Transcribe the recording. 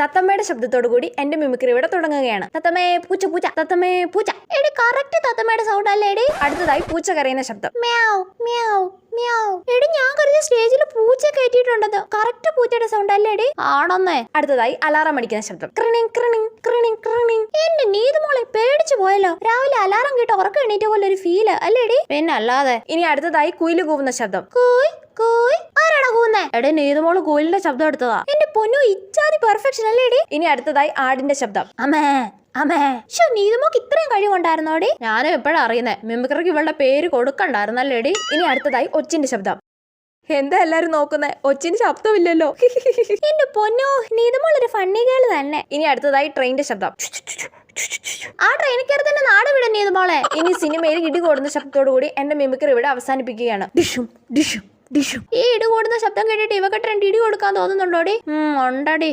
തത്തമ്മയുടെ ശബ്ദത്തോട് കൂടി എന്റെ മിമിക്രി ഇവിടെ തുടങ്ങുകയാണ്. തത്തമ്മേ പൂച്ച പൂച്ച തത്തമ്മേ പൂച്ച. എടി കറക്റ്റ് തത്തമ്മയുടെ സൗണ്ട് അല്ലേ എടി? അടുത്തതായി പൂച്ച കരയുന്ന ശബ്ദം. മ്യാവ് മ്യാവ് മ്യാവ്. എടി ഞാൻ കരുതിയ സ്റ്റേജിൽ പൂച്ച കയറ്റിയിട്ടുണ്ടെന്ന് കറക്റ്റ് പൂച്ചയുടെ സൗണ്ട് അല്ലേ എടി? ആണെന്നേ. അടുത്തതായി അലാറം അടിക്കുന്ന ശബ്ദം. ക്രിണിങ് ക്രിണിങ് ക്രിണിങ് ക്രിണിങ്. എന്റെ നീതുമോളെ പേടിച്ചു പോയല്ലോ. രാവിലെ അലാറം കേട്ട് ഉറക്കം എണീറ്റ പോലെ ഒരു ഫീൽ അല്ലേടി പിന്നെ അല്ലാതെ. ഇനി അടുത്തതായി കുയിൽ കൂവുന്ന ശബ്ദം. കൂയ് കൂയ്. ആരാടാ കൂവുന്നേ? എടേ നീതുമോൾ കുയിലിന്റെ ശബ്ദം എടുത്തതാ. പൊന്നു ഇച്ചാതി പെർഫെക്ഷൻ അല്ലേടി? ഇനി അടുത്തതായി ആടിന്റെ ശബ്ദം. അമ്മേ അമ്മേ. ഷോ നീതുമോക്ക് ഇത്രയും കഴിവുണ്ടായിരുന്നോടി? ഞാനും എപ്പോഴാ അറിയുന്നേ? മിമിക്രിക്ക് ഇവളുടെ പേര് കൊടുക്കണ്ടായിരുന്നല്ലേടി? ഇനി അടുത്തതായി ഒച്ചിന്റെ ശബ്ദം. എന്താ എല്ലാരും നോക്കുന്നേ? ഒച്ചിന് ശബ്ദമില്ലല്ലോ. എന്റെ പൊന്നോ നീതുമോൾ ഒരു ഫണ്ണി ഗേൾ തന്നെ. ഇനി അടുത്തതായി ട്രെയിനിന്റെ ശബ്ദം. ആ ട്രെയിനിൽ കയറി തന്നെ നാട് വിട നീതുമോളെ. ഇനി സിനിമയിൽ ഇടി കൂടുന്ന ശബ്ദത്തോടു കൂടി എന്റെ മിമിക്രി ഇവിടെ അവസാനിപ്പിക്കുകയാണ്. ഡിഷും ഡിഷും. ഈ ഇടി കൂടുന്ന ശബ്ദം കേട്ടിട്ട് ഇവക്ക് രണ്ട് ഇടി കൊടുക്കാൻ തോന്നുന്നുണ്ടോടി? ഉണ്ടടി.